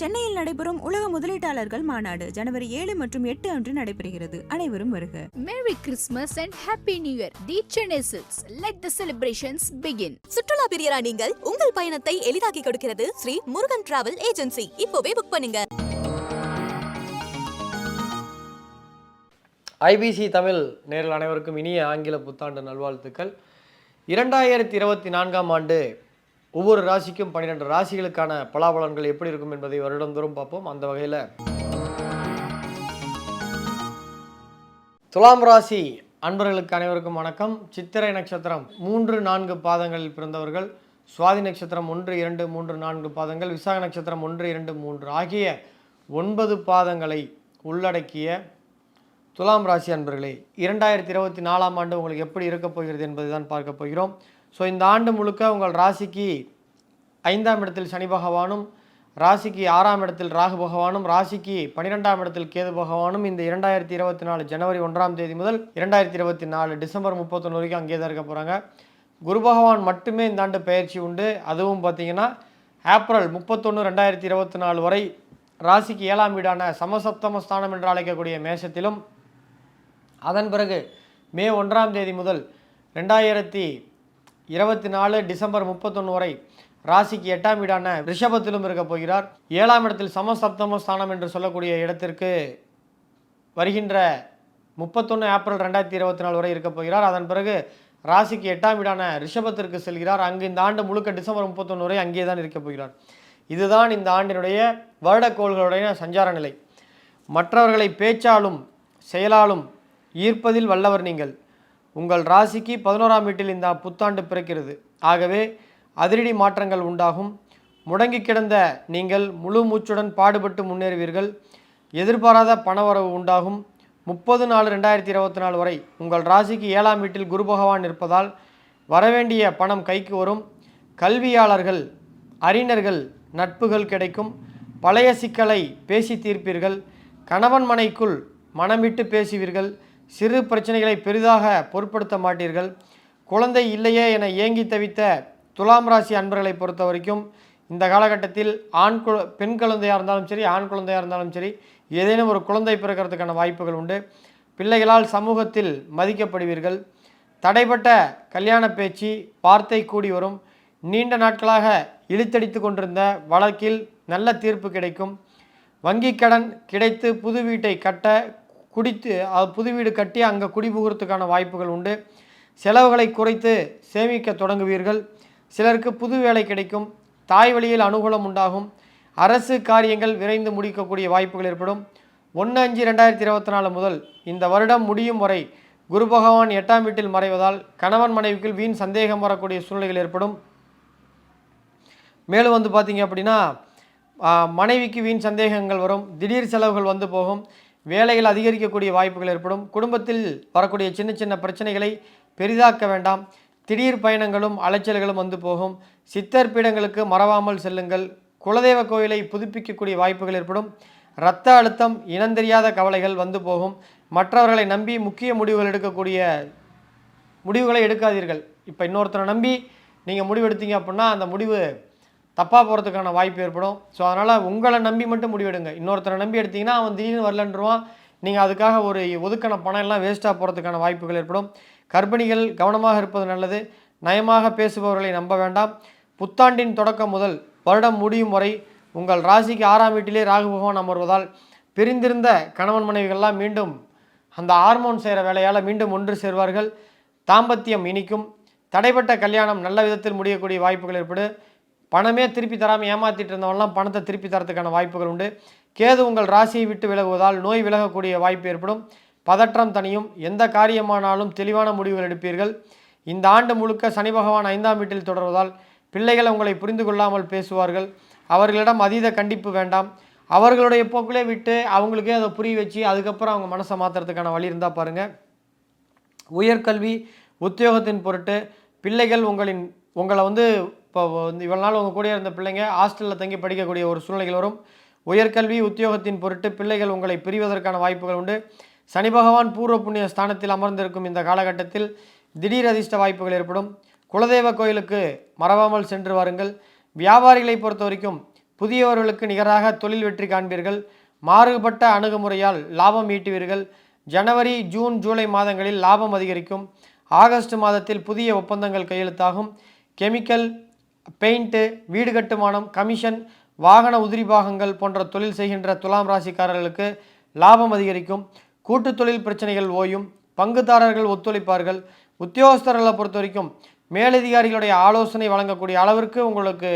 சென்னையில் நடைபெறும் உலக முதலீட்டாளர்கள் மாநாடு ஜனவரி ஏழு மற்றும் எட்டு அன்று நடைபெறுகிறது அனைவரும் வருக Merry Christmas and Happy New Year. The Chennai Silks. Let the celebrations begin. சுற்றுலா பிரியரா நீங்கள் உங்கள் பயணத்தை எளிதாக்கி கொடுக்கிறது ஸ்ரீ முருகன் டிராவல் ஏஜென்சி இப்போவே புக் பண்ணுங்க ஐபிசி தமிழ் நேரில் அனைவருக்கும் இனிய ஆங்கில புத்தாண்டு நல்வாழ்த்துக்கள் இரண்டாயிரத்தி இருபத்தி நான்காம் ஆண்டு ஒவ்வொரு ராசிக்கும் பன்னிரெண்டு ராசிகளுக்கான பலாபலன்கள் எப்படி இருக்கும் என்பதை வருடந்தோறும் பார்ப்போம். அந்த வகையில் துலாம் ராசி அன்பர்களுக்கு அனைவருக்கும் வணக்கம். சித்திரை நட்சத்திரம் மூன்று நான்கு பாதங்களில் பிறந்தவர்கள். சுவாதி நட்சத்திரம் ஒன்று இரண்டு மூன்று நான்கு பாதங்கள். விசாக நட்சத்திரம் ஒன்று இரண்டு மூன்று ஆகிய ஒன்பது பாதங்களை உள்ளடக்கிய துலாம் ராசி அன்பர்களே இரண்டாயிரத்தி இருபத்தி நாலாம் ஆண்டு உங்களுக்கு எப்படி இருக்கப் போகிறது என்பதை தான் பார்க்க போகிறோம். ஸோ இந்த ஆண்டு முழுக்க உங்கள் ராசிக்கு ஐந்தாம் இடத்தில் சனி பகவானும் ராசிக்கு ஆறாம் இடத்தில் ராகு பகவானும் ராசிக்கு பன்னிரெண்டாம் இடத்தில் கேது பகவானும் இந்த இரண்டாயிரத்தி இருபத்தி நாலு ஜனவரி ஒன்றாம் தேதி முதல் இரண்டாயிரத்தி இருபத்தி நாலு டிசம்பர் முப்பத்தொன்று வரைக்கும் அங்கே தான் இருக்க போகிறாங்க குரு பகவான் மட்டுமே இந்த ஆண்டு பயிற்சி உண்டு. அதுவும் பார்த்தீங்கன்னா ஏப்ரல் முப்பத்தொன்று ரெண்டாயிரத்தி இருபத்தி நாலு வரை ராசிக்கு ஏழாம் வீடான சமசப்தம ஸ்தானம் என்று அழைக்கக்கூடிய மேஷத்திலும் அதன் பிறகு மே ஒன்றாம் தேதி முதல் ரெண்டாயிரத்தி இருபத்தி நாலு டிசம்பர் முப்பத்தொன்று வரை ராசிக்கு எட்டாம் வீடான ரிஷபத்திலும் இருக்க போகிறார். ஏழாம் இடத்தில் சமசப்தம ஸ்தானம் என்று சொல்லக்கூடிய இடத்திற்கு வருகின்ற முப்பத்தொன்று ஏப்ரல் ரெண்டாயிரத்தி இருபத்தி நாலு வரை இருக்க போகிறார். அதன் பிறகு ராசிக்கு எட்டாம் வீடான ரிஷபத்திற்கு செல்கிறார். அங்கு இந்த ஆண்டு முழுக்க டிசம்பர் முப்பத்தொன்று வரை அங்கே தான் இருக்க போகிறார். இதுதான் இந்த ஆண்டினுடைய வருடக்கோள்களுடைய சஞ்சார நிலை. மற்றவர்களை பேச்சாலும் செயலாலும் ஈர்ப்பதில் வல்லவர் நீங்கள். உங்கள் ராசிக்கு பதினோராம் வீட்டில் இந்த புத்தாண்டு பிறக்கிறது. ஆகவே அதிரடி மாற்றங்கள் உண்டாகும். முடங்கி கிடந்த நீங்கள் முழு மூச்சுடன் பாடுபட்டு முன்னேறுவீர்கள். எதிர்பாராத பணவரவு உண்டாகும். முப்பது நாலு ரெண்டாயிரத்தி இருபத்தி நாலு வரை உங்கள் ராசிக்கு ஏழாம் வீட்டில் குரு பகவான் இருப்பதால் வரவேண்டிய பணம் கைக்கு வரும். கல்வியாளர்கள் அறிஞர்கள் நட்புகள் கிடைக்கும். பழைய சிக்கலை பேசி தீர்ப்பீர்கள். கணவன் மனைக்குள் மனமிட்டு பேசுவீர்கள். சிறு பிரச்சனைகளை பெரிதாக பொருட்படுத்த மாட்டீர்கள். குழந்தை இல்லையே என ஏங்கி தவித்த துலாம் ராசி அன்பர்களை பொறுத்த வரைக்கும் இந்த காலகட்டத்தில் ஆண் கு பெண் குழந்தையாக இருந்தாலும் சரி ஆண் குழந்தையாக இருந்தாலும் சரி ஏதேனும் ஒரு குழந்தை பிறக்கிறதுக்கான வாய்ப்புகள் உண்டு. பிள்ளைகளால் சமூகத்தில் மதிக்கப்படுவீர்கள். தடைப்பட்ட கல்யாண பேச்சு வார்த்தை கூடி வரும். நீண்ட நாட்களாக இழுத்தடித்து கொண்டிருந்த வழக்கில் நல்ல தீர்ப்பு கிடைக்கும். வங்கி கடன் கிடைத்து புது வீட்டை கட்ட குடித்து புது வீடு கட்டி அங்கே குடிபுகிறதுக்கான வாய்ப்புகள் உண்டு. செலவுகளை குறைத்து சேமிக்க தொடங்குவீர்கள். சிலருக்கு புது வேலை கிடைக்கும். தாய் வழியில் அனுகூலம் உண்டாகும். அரசு காரியங்கள் விரைந்து முடிக்கக்கூடிய வாய்ப்புகள் ஏற்படும். ஒன்று அஞ்சு ரெண்டாயிரத்தி இருபத்தி நாலு முதல் இந்த வருடம் முடியும் வரை குரு பகவான் எட்டாம் வீட்டில் மறைவதால் கணவன் மனைவிக்குள் வீண் சந்தேகம் வரக்கூடிய சூழ்நிலைகள் ஏற்படும். மேலும் வந்து பார்த்தீங்க அப்படின்னா மனைவிக்கு வீண் சந்தேகங்கள் வரும். திடீர் செலவுகள் வந்து போகும். வேலைகள் அதிகரிக்கக்கூடிய வாய்ப்புகள் ஏற்படும். குடும்பத்தில் வரக்கூடிய சின்ன சின்ன பிரச்சனைகளை பெரிதாக்க வேண்டாம். திடீர் பயணங்களும் அலைச்சல்களும் வந்து போகும். சித்தர் பீடங்களுக்கு மறவாமல் செல்லுங்கள். குலதெய்வ கோயிலை புதுப்பிக்கக்கூடிய வாய்ப்புகள் ஏற்படும். இரத்த அழுத்தம் இனந்தெரியாத கவலைகள் வந்து போகும். மற்றவர்களை நம்பி முக்கிய முடிவுகள் எடுக்கக்கூடிய முடிவுகளை எடுக்காதீர்கள். இப்போ இன்னொருத்தரை நம்பி நீங்கள் முடிவு எடுத்தீங்க அப்படின்னா அந்த முடிவு தப்பாக போகிறதுக்கான வாய்ப்பு ஏற்படும். ஸோ அதனால் உங்களை நம்பி மட்டும் முடிவெடுங்க. இன்னொருத்தரை நம்பி எடுத்தீங்கன்னா அவன் திடீர்னு வரலன்றுவான். நீங்கள் அதுக்காக ஒரு ஒதுக்கின பணம் எல்லாம் வேஸ்ட்டாக போகிறதுக்கான வாய்ப்புகள் ஏற்படும். கர்ப்பிணிகள் கவனமாக இருப்பது நல்லது. நயமாக பேசுபவர்களை நம்ப வேண்டாம். புத்தாண்டின் தொடக்கம் முதல் வருடம் முடியும் வரை உங்கள் ராசிக்கு ஆறாம் வீட்டிலே ராகு பகவான் அமர்வதால் பிரிந்திருந்த கணவன் மனைவிகள்லாம் மீண்டும் அந்த ஹார்மோன் செய்கிற வேலையால் மீண்டும் ஒன்று சேர்வார்கள். தாம்பத்தியம் இனிக்கும். தடைப்பட்ட கல்யாணம் நல்ல விதத்தில் முடியக்கூடிய வாய்ப்புகள் ஏற்படும் பணமே திருப்பி தராமல் ஏமாற்றிட்டு இருந்தவங்களாம் பணத்தை திருப்பி தரத்துக்கான வாய்ப்புகள் உண்டு. கேது உங்கள் ராசியை விட்டு விலகுவதால் நோய் விலகக்கூடிய வாய்ப்பு ஏற்படும். பதற்றம் தனியும் எந்த காரியமானாலும் தெளிவான முடிவுகள் எடுப்பீர்கள். இந்த ஆண்டு முழுக்க சனி பகவான் ஐந்தாம் வீட்டில் தொடர்வதால் பிள்ளைகள் உங்களை புரிந்து கொள்ளாமல் பேசுவார்கள். அவர்களிடம் அதீத கண்டிப்பு வேண்டாம். அவர்களுடைய போக்கிலே விட்டு அவங்களுக்கே அதை புரிய வச்சு அதுக்கப்புறம் அவங்க மனசை மாற்றுறதுக்கான வழி இருந்தால் பாருங்கள் உயர்கல்வி உத்தியோகத்தின் பொருட்டு பிள்ளைகள் உங்களின் உங்களை வந்து இப்போ வந்து இவ்வளோ நாள் உங்கள் கூட இருந்த பிள்ளைங்க ஹாஸ்டலில் தங்கி படிக்கக்கூடிய ஒரு சூழ்நிலைகள் வரும். உயர்கல்வி உத்தியோகத்தின் பொருட்டு பிள்ளைகள் உங்களை பிரிவதற்கான வாய்ப்புகள் உண்டு. சனி பகவான் பூர்வ புண்ணிய ஸ்தானத்தில் அமர்ந்திருக்கும் இந்த காலகட்டத்தில் திடீர் அதிர்ஷ்ட வாய்ப்புகள் ஏற்படும். குலதெய்வ கோயிலுக்கு மறவாமல் சென்று வாருங்கள். வியாபாரிகளை பொறுத்த வரைக்கும் புதியவர்களுக்கு நிகராக தொழில் வெற்றி காண்பீர்கள். மாறுபட்ட அணுகுமுறையால் லாபம் ஈட்டுவீர்கள். ஜனவரி ஜூன் ஜூலை மாதங்களில் லாபம் அதிகரிக்கும். ஆகஸ்ட் மாதத்தில் புதிய ஒப்பந்தங்கள் கையெழுத்தாகும். கெமிக்கல் பெயிண்ட்டு வீடு கட்டுமானம் கமிஷன் வாகன உதிரி பாகங்கள் போன்ற தொழில் செய்கின்ற துலாம் ராசிக்காரர்களுக்கு லாபம் அதிகரிக்கும். கூட்டு தொழில் பிரச்சனைகள் ஓயும். பங்குதாரர்கள் ஒத்துழைப்பார்கள். உத்தியோகஸ்தர்களை பொறுத்த வரைக்கும் மேலதிகாரிகளுடைய ஆலோசனை வழங்கக்கூடிய அளவிற்கு உங்களுக்கு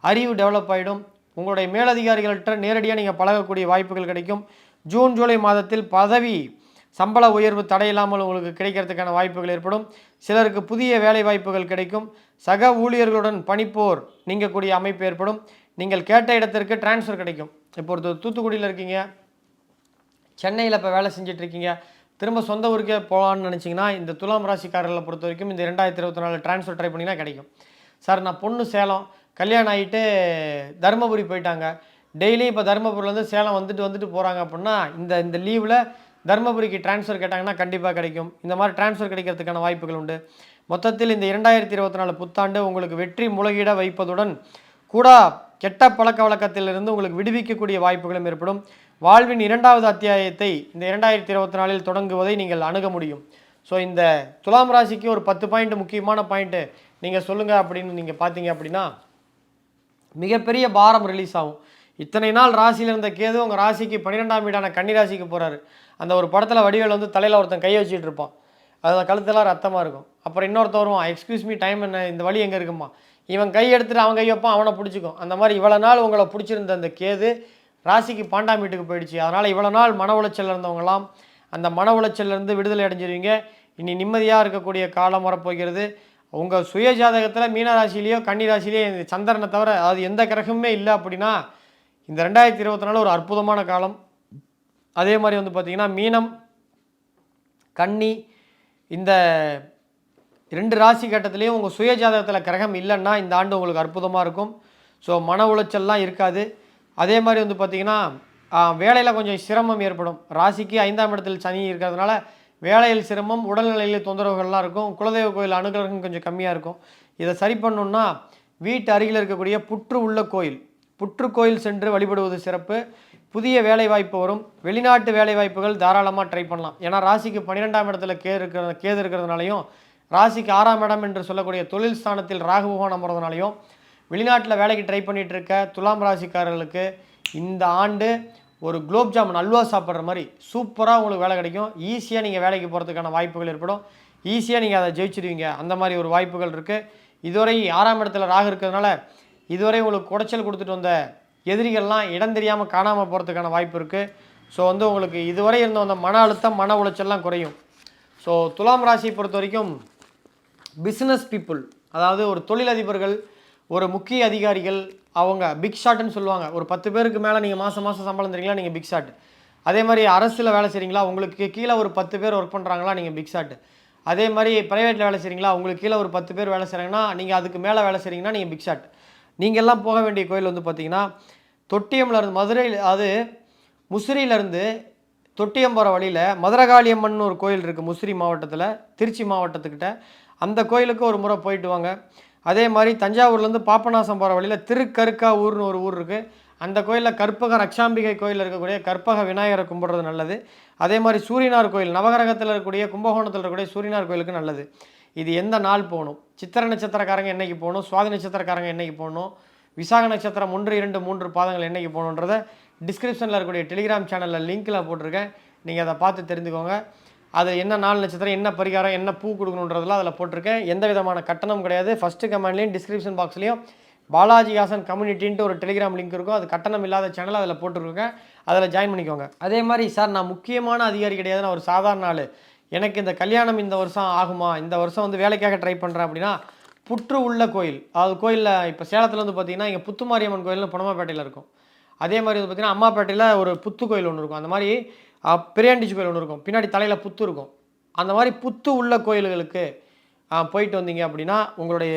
அறிவு டெவலப் ஆகிடும் உங்களுடைய மேலதிகாரிகள்கிட்ட நேரடியாக நீங்கள் பழகக்கூடிய வாய்ப்புகள் கிடைக்கும். ஜூன் ஜூலை மாதத்தில் பதவி சம்பள உயர்வு தடையில்லாமல் உங்களுக்கு கிடைக்கிறதுக்கான வாய்ப்புகள் ஏற்படும். சிலருக்கு புதிய வேலை வாய்ப்புகள் கிடைக்கும். சக ஊழியர்களுடன் பணிப்போர் நீங்கக்கூடிய அமைப்பு ஏற்படும். நீங்கள் கேட்ட இடத்திற்கு டிரான்ஸ்ஃபர் கிடைக்கும். இப்போ ஒருத்தர் தூத்துக்குடியில் இருக்கீங்க. சென்னையில் இப்போ வேலை செஞ்சிட்ருக்கீங்க. திரும்ப சொந்த ஊருக்கே போகலான்னு நினச்சிங்கன்னா இந்த துலாம் ராசிக்காரர்களை பொறுத்த வரைக்கும் இந்த ரெண்டாயிரத்தி இருபத்தி நாலு ட்ரான்ஸ்ஃபர் ட்ரை பண்ணிங்கன்னா கிடைக்கும். சார் நான் பொண்ணு சேலம். கல்யாணம் ஆகிட்டு தருமபுரி போயிட்டாங்க. டெய்லி இப்போ தருமபுரிலேருந்து சேலம் வந்துட்டு வந்துட்டு போகிறாங்க அப்படின்னா இந்த இந்த லீவில் தருமபுரிக்கு ட்ரான்ஸ்ஃபர் கேட்டாங்கன்னா கண்டிப்பாக கிடைக்கும். இந்த மாதிரி ட்ரான்ஸ்ஃபர் கிடைக்கிறதுக்கான வாய்ப்புகள் உண்டு. மொத்தத்தில் இந்த இரண்டாயிரத்தி இருபத்தி நாலு புத்தாண்டு உங்களுக்கு வெற்றி முளகிட வைப்பதுடன் கூட கெட்ட பழக்க வழக்கத்திலிருந்து உங்களுக்கு விடுவிக்கக்கூடிய வாய்ப்புகளும் ஏற்படும். வாழ்வின் இரண்டாவது அத்தியாயத்தை இந்த இரண்டாயிரத்தி இருபத்தி நாலில் தொடங்குவதை நீங்கள் அணுக முடியும். ஸோ இந்த துலாம் ராசிக்கு ஒரு பத்து பாயிண்ட் முக்கியமான பாயிண்ட்டு நீங்கள் சொல்லுங்கள் அப்படின்னு நீங்கள் பார்த்தீங்க அப்படின்னா மிகப்பெரிய பாரம் ரிலீஸ் ஆகும். இத்தனை நாள் ராசியில் இருந்த கேது உங்கள் ராசிக்கு பன்னிரெண்டாம் வீடான கன்னி ராசிக்கு போகிறாரு அந்த ஒரு படத்தில் வடிவேல் வந்து தலையில் ஒருத்தன் கை வச்சுட்டு இருப்பான். அதில் கழுத்தெல்லாம் ரத்தமாக இருக்கும். அப்புறம் இன்னொருத்த வருவான் எக்ஸ்கியூஸ் மீ டைம் என்ன? இந்த வழி எங்கே இருக்குமா இவன் கை எடுத்துகிட்டு அவன் கை வைப்பான் அவனை பிடிச்சிக்கும். அந்த மாதிரி இவ்வளோ நாள் உங்களை பிடிச்சிருந்த அந்த கேது ராசிக்கு பாண்டாம் வீட்டுக்கு போயிடுச்சு. அதனால் இவ்வளோ நாள் மன உளைச்சல் இருந்தவங்களாம் அந்த மன உளைச்சல்லேருந்து விடுதலை அடைஞ்சிருவீங்க. இனி நிம்மதியாக இருக்கக்கூடிய காலம் வரப்போகிறது. உங்கள் சுய ஜாதகத்தில் மீன ராசிலேயோ இந்த சந்திரனை தவிர அது எந்த கிரகமுமே இல்லை அப்படின்னா இந்த ரெண்டாயிரத்தி இருபத்தி நாலு ஒரு அற்புதமான காலம். அதே மாதிரி வந்து பார்த்திங்கன்னா மீனம் கன்னி இந்த ரெண்டு ராசி கட்டத்துலேயும் உங்கள் சுய ஜாதகத்தில் கிரகம் இல்லைன்னா இந்த ஆண்டு உங்களுக்கு அற்புதமாக இருக்கும். ஸோ மன உளைச்சல்லாம் இருக்காது. அதே மாதிரி வந்து பார்த்திங்கன்னா வேலையில் கொஞ்சம் சிரமம் ஏற்படும். ராசிக்கு ஐந்தாம் இடத்தில் சனி இருக்கிறதுனால வேலையில் சிரமம் உடல்நிலையில் தொந்தரவுகள்லாம் இருக்கும். குலதெய்வ கோயில் அனுகிரகம் கொஞ்சம் கம்மியாக இருக்கும். இதை சரி பண்ணணுன்னா வீட்டு அருகில் இருக்கக்கூடிய புற்று உள்ள கோயில். புற்று கோயில் சென்று வழிபடுவது சிறப்பு. புதிய வேலைவாய்ப்பு வரும். வெளிநாட்டு வேலைவாய்ப்புகள் தாராளமாக ட்ரை பண்ணலாம். ஏன்னா ராசிக்கு பன்னிரெண்டாம் இடத்துல கே இருக்கிற கேது இருக்கிறதுனாலையும் ராசிக்கு ஆறாம் இடம் என்று சொல்லக்கூடிய தொழில் ஸ்தானத்தில் ராகு பகவான் அமர்றதுனாலையும் வெளிநாட்டில் வேலைக்கு ட்ரை பண்ணிகிட்டு இருக்க துலாம் ராசிக்காரர்களுக்கு இந்த ஆண்டு ஒரு குலோப் ஜாமுன் அல்வா சாப்பிட்ற மாதிரி சூப்பராக உங்களுக்கு வேலை கிடைக்கும். ஈஸியாக நீங்கள் வேலைக்கு போகிறதுக்கான வாய்ப்புகள் ஏற்படும். ஈஸியாக நீங்கள் அதை ஜெயிச்சிடுவீங்க அந்த மாதிரி ஒரு வாய்ப்புகள் இருக்குது இதுவரை ஆறாம் இடத்துல ராகு இருக்கிறதுனால இதுவரை உங்களுக்கு குடைச்சல் கொடுத்துட்டு வந்த எதிரிகள்லாம் இடம் தெரியாமல் காணாமல் போகிறதுக்கான வாய்ப்பு இருக்குது ஸோ வந்து உங்களுக்கு இதுவரை இருந்த அந்த மன அழுத்தம் மன உளைச்சல்லாம் குறையும். ஸோ துலாம் ராசியை பொறுத்த வரைக்கும் பிஸ்னஸ் பீப்புள் அதாவது ஒரு தொழிலதிபர்கள் ஒரு முக்கிய அதிகாரிகள் அவங்க பிக் ஷாட்டுன்னு சொல்லுவாங்க. ஒரு பத்து பேருக்கு மேலே நீங்கள் மாதம் மாதம் சம்பளம் தரீங்களா நீங்கள் பிக் ஷாட் அதே மாதிரி அரசில் வேலை செய்கிறீங்களா உங்களுக்கு கீழே ஒரு பத்து பேர் ஒர்க் பண்ணுறாங்களா நீங்கள் பிக் ஷாட் அதே மாதிரி ப்ரைவேட்டில் வேலை செய்கிறீங்களா உங்களுக்கு கீழே ஒரு பத்து பேர் வேலை செய்கிறாங்கன்னா நீங்கள் அதுக்கு மேலே வேலை செய்கிறீங்கன்னா நீங்கள் பிக் ஷாட் நீங்கள்லாம் போக வேண்டிய கோயில் வந்து பார்த்தீங்கன்னா தொட்டியம்ல இருந்து மதுரையில் அது முசிறியிலேருந்து தொட்டியம் போகிற வழியில் மதுரகாளியம்மன் ஒரு கோயில் இருக்குது முசிறி மாவட்டத்தில் திருச்சி மாவட்டத்துக்கிட்ட. அந்த கோயிலுக்கு ஒரு முறை போயிட்டு வாங்க. அதே மாதிரி தஞ்சாவூர்லேருந்து பாப்பநாசம் போகிற வழியில் திருக்கருக்கா ஊர்னு ஒரு ஊர் இருக்குது அந்த கோயிலில் கற்பக ரக்ஷாம்பிகை கோயில் இருக்கக்கூடிய கற்பக விநாயகரை கும்பிட்றது நல்லது. அதே மாதிரி சூரியனார் கோயில் நவகிரகத்தில் இருக்கக்கூடிய கும்பகோணத்தில் இருக்கக்கூடிய சூரியனார் கோயிலுக்கு நல்லது. இது எந்த நாள் போகணும்? சித்திர நட்சத்திரக்காரங்க என்னைக்கு போகணும்? சுவாதி நட்சத்திரக்காரங்க என்னைக்கு போகணும்? விசாக நட்சத்திரம் ஒன்று இரண்டு மூன்று பாதங்கள் என்னைக்கு போகணுன்றதை டிஸ்கிரிப்ஷனில் இருக்கக்கூடிய டெலிகிராம் சேனலில் லிங்க்கில் போட்டிருக்கேன். நீங்கள் அதை பார்த்து தெரிஞ்சுக்கோங்க. அது என்ன நாள் நட்சத்திரம் என்ன பரிகாரம் என்ன பூ கொடுக்கணுன்றதெல்லாம் அதில் போட்டிருக்கேன். எந்த விதமான கட்டணம் கிடையாது. ஃபஸ்ட்டு கமெண்ட்லேயும் டிஸ்கிரிப்ஷன் பாக்ஸ்லேயும் பாலாஜி ஹாசன் கம்யூனிட்டின்ட்டு ஒரு டெலிகிராம் லிங்க் இருக்கும். அது கட்டணம் இல்லாத சேனல் அதில் போட்டிருக்கேன். அதில் ஜாயின் பண்ணிக்கோங்க. அதே மாதிரி சார் நான் முக்கியமான அதிகாரி கிடையாது நான் ஒரு சாதாரண ஆள். எனக்கு இந்த கல்யாணம் இந்த வருஷம் ஆகுமா? இந்த வருஷம் வந்து வேலைக்காக ட்ரை பண்ணுறேன் அப்படின்னா புற்று உள்ள கோயில். அது கோயிலில் இப்போ சேலத்தில் வந்து பார்த்தீங்கன்னா இங்கே புத்துமாரியம்மன் கோயில்னு புனமாப்பேட்டையில் இருக்கும். அதே மாதிரி வந்து பார்த்திங்கன்னா அம்மாப்பேட்டையில் ஒரு புத்து கோயில் ஒன்று இருக்கும். அந்த மாதிரி அஹ், கோயில் ஒன்று இருக்கும். பின்னாடி தலையில் புத்து இருக்கும். அந்த மாதிரி புத்து உள்ள கோயில்களுக்கு போயிட்டு வந்தீங்க அப்படின்னா உங்களுடைய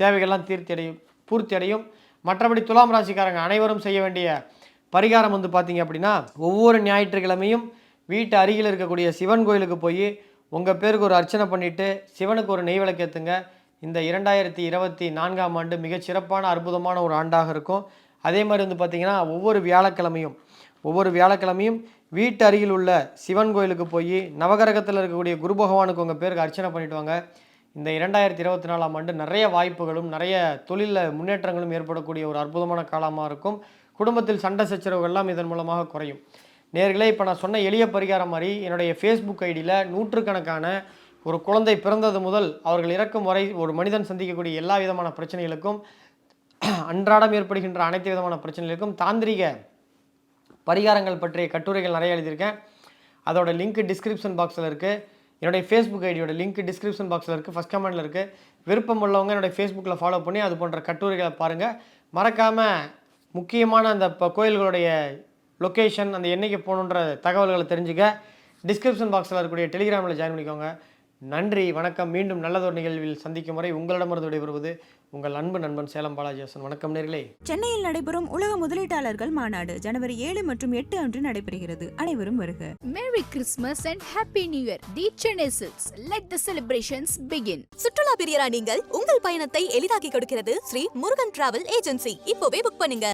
தேவைகள்லாம் தீர்த்தி அடையும் பூர்த்தி அடையும். மற்றபடி துலாம் ராசிக்காரங்க அனைவரும் செய்ய வேண்டிய பரிகாரம் வந்து பார்த்தீங்க அப்படின்னா ஒவ்வொரு ஞாயிற்றுக்கிழமையும் வீட்டு அருகில் இருக்கக்கூடிய சிவன் கோயிலுக்கு போய் உங்கள் பேருக்கு ஒரு அர்ச்சனை பண்ணிவிட்டு சிவனுக்கு ஒரு நெய் விளக்கேற்றுங்க இந்த இரண்டாயிரத்தி இருபத்தி நான்காம் ஆண்டு மிகச் சிறப்பான அற்புதமான ஒரு ஆண்டாக இருக்கும். அதே மாதிரி வந்து பார்த்திங்கன்னா ஒவ்வொரு வியாழக்கிழமையும் ஒவ்வொரு வியாழக்கிழமையும் வீட்டு அருகில் உள்ள சிவன் கோயிலுக்கு போய் நவகரகத்தில் இருக்கக்கூடிய குரு பகவானுக்கு உங்கள் பேருக்கு அர்ச்சனை பண்ணிட்டு வாங்க. இந்த இரண்டாயிரத்தி இருபத்தி நாலாம் ஆண்டு நிறைய வாய்ப்புகளும் நிறைய தொழிலில் முன்னேற்றங்களும் ஏற்படக்கூடிய ஒரு அற்புதமான காலமாக இருக்கும். குடும்பத்தில் சண்டை சச்சரவுகள்லாம் இதன் மூலமாக குறையும். நேர்களே இப்போ நான் சொன்ன எளிய பரிகாரம் மாதிரி என்னுடைய ஃபேஸ்புக் ஐடியில் நூற்றுக்கணக்கான ஒரு குழந்தை பிறந்தது முதல் அவர்கள் இறக்கும் வரை ஒரு மனிதன் சந்திக்கக்கூடிய எல்லா விதமான பிரச்சனைகளுக்கும் அன்றாடம் ஏற்படுகின்ற அனைத்து விதமான பிரச்சனைகளுக்கும் தாந்திரிக பரிகாரங்கள் பற்றிய கட்டுரைகள் நிறைய எழுதியிருக்கேன். அதோட லிங்க் டிஸ்கிரிப்ஷன் பாக்ஸில் இருக்குது என்னுடைய ஃபேஸ்புக் ஐடியோட லிங்க் டிஸ்கிரிப்ஷன் பாக்ஸில் இருக்குது ஃபஸ்ட் கமெண்டில் இருக்குது விருப்பம் உள்ளவங்க என்னுடைய ஃபேஸ்புக்கில் ஃபாலோ பண்ணி அது போன்ற கட்டுரைகளை பாருங்கள் மறக்காமல் முக்கியமான அந்த இப்போ கோயில்களுடைய லொக்கேஷன் அந்த என்னைக்கு போகணுன்ற தகவல்களை தெரிஞ்சுக்க டிஸ்கிரிப்ஷன் பாக்ஸில் இருக்கக்கூடிய டெலிகிராமில் ஜாயின் பண்ணிக்கோங்க. நன்றி வணக்கம். மீண்டும் நல்லதொரு நிகழ்வில் சந்திக்கும் வரை உங்களிடமிருந்து விடைபெறுவது உங்கள் அன்பு நண்பன் சேலம் பாலாஜியாசன் வணக்கம் நேர்களே. சென்னையில் நடைபெறும் உலக முதலீட்டாளர்கள் மாநாடு ஜனவரி ஏழு மற்றும் எட்டு அன்று நடைபெறுகிறது. அனைவரும் வருக. Merry Christmas and Happy New Year. The Chennai Silks. Let the celebrations begin. சுற்றுலா பிரியரா நீங்கள் உங்கள் பயணத்தை எளிதாக்கி கொடுக்கிறது ஸ்ரீ முருகன் டிராவல் ஏஜென்சி இப்போவே புக் பண்ணுங்க.